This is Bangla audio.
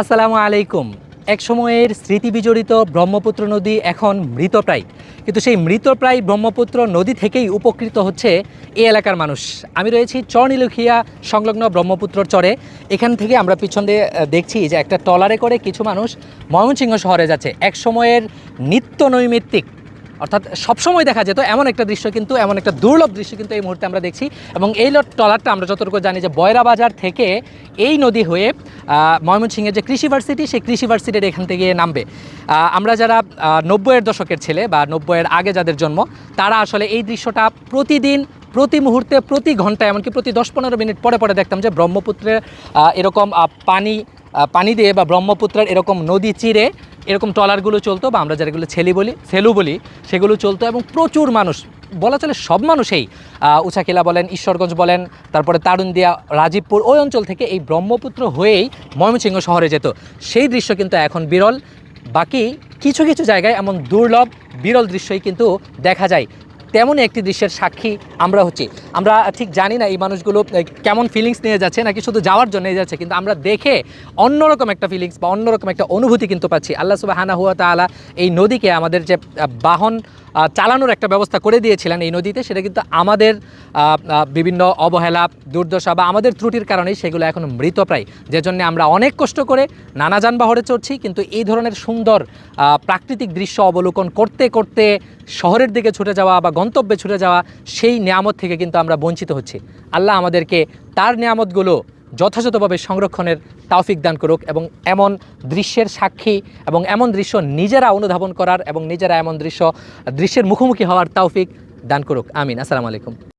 আসসালামু আলাইকুম। এক সময়ের স্মৃতিবিজড়িত ব্রহ্মপুত্র নদী এখন মৃতপ্রায়। কিন্তু সেই মৃতপ্রায় ব্রহ্মপুত্র নদী থেকেই উপকৃত হচ্ছে এ এলাকার মানুষ। আমি রয়েছি চরনীলুখিয়া সংলগ্ন ব্রহ্মপুত্র চরে। এখান থেকে আমরা পিছন দিয়ে দেখছি যে একটা টলারে করে কিছু মানুষ ময়মনসিংহ শহরে যাচ্ছে। এক সময়ের নিত্য নৈমিত্তিক অর্থাৎ সবসময় দেখা যেত এমন একটা দৃশ্য কিন্তু, এমন একটা দুর্লভ দৃশ্য কিন্তু এই মুহূর্তে আমরা দেখছি এবং এই ট্রলারটা আমরা যতটুকু জানি যে বয়রা বাজার থেকে এই নদী হয়ে ময়মনসিংহের যে কৃষি ভার্সিটি, সেই কৃষি ভার্সিটির এখান থেকে নামবে। আমরা যারা নব্বইয়ের দশকের ছেলে বা নব্বইয়ের আগে যাদের জন্ম, তারা আসলে এই দৃশ্যটা প্রতিদিন, প্রতি মুহূর্তে, প্রতি ঘণ্টা এমনকি প্রতি দশ পনেরো মিনিট পরে পরে দেখতাম যে ব্রহ্মপুত্রের এরকম পানি পানি দিয়ে বা ব্রহ্মপুত্রের এরকম নদী চিরে এরকম ট্রলারগুলো চলতো বা আমরা যেগুলো ছেলি বলি সেলু বলি সেগুলো চলতো এবং প্রচুর মানুষ বলা চলে সব মানুষেই আহ, উচাকিলা বলেন ঈশ্বরগঞ্জ বলেন তারপরে তারুণদিয়া রাজীবপুর ওই অঞ্চল থেকে এই ব্রহ্মপুত্র হয়েই ময়মনসিংহ শহরে যেত। সেই দৃশ্য কিন্তু এখন বিরল। বাকি কিছু কিছু জায়গায় এমন দুর্লভ বিরল দৃশ্যই কিন্তু দেখা যায়। তেমনই একটি দৃশ্যের সাক্ষী আমরা হচ্ছি। আমরা ঠিক জানি না এই মানুষগুলো কেমন ফিলিংস নিয়ে যাচ্ছে, নাকি শুধু যাওয়ার জন্য নিয়ে যাচ্ছে, কিন্তু আমরা দেখে অন্যরকম একটা ফিলিংস বা অন্যরকম একটা অনুভূতি কিন্তু পাচ্ছি। আল্লাহ সুবাহ হানা হুয়া তালা এই নদীকে আমাদের যে বাহন চালানোর একটা ব্যবস্থা করে দিয়েছিলেন এই নদীতে, সেটা কিন্তু আমাদের বিভিন্ন অবহেলা, দুর্দশা বা আমাদের ত্রুটির কারণেই সেগুলো এখন মৃতপ্রায়। যে জন্য আমরা অনেক কষ্ট করে নানা যানবাহনে চড়ছি, কিন্তু এই ধরনের সুন্দর প্রাকৃতিক দৃশ্য অবলোকন করতে করতে শহরের দিকে ছুটে যাওয়া বা গন্তব্যে ছুটে যাওয়া সেই নিয়ামত থেকে কিন্তু আমরা বঞ্চিত হচ্ছি। আল্লাহ আমাদেরকে তার নিয়ামতগুলো যথাযথভাবে সংরক্ষণের তাওফিক দান করুক এবং এমন দৃশ্যের সাক্ষী এবং এমন দৃশ্য নিজেরা অনুধাবন করার এবং নিজেরা এমন দৃশ্য, দৃশ্যের মুখোমুখি হওয়ার তাওফিক দান করুক। আমিন। আসসালামু আলাইকুম।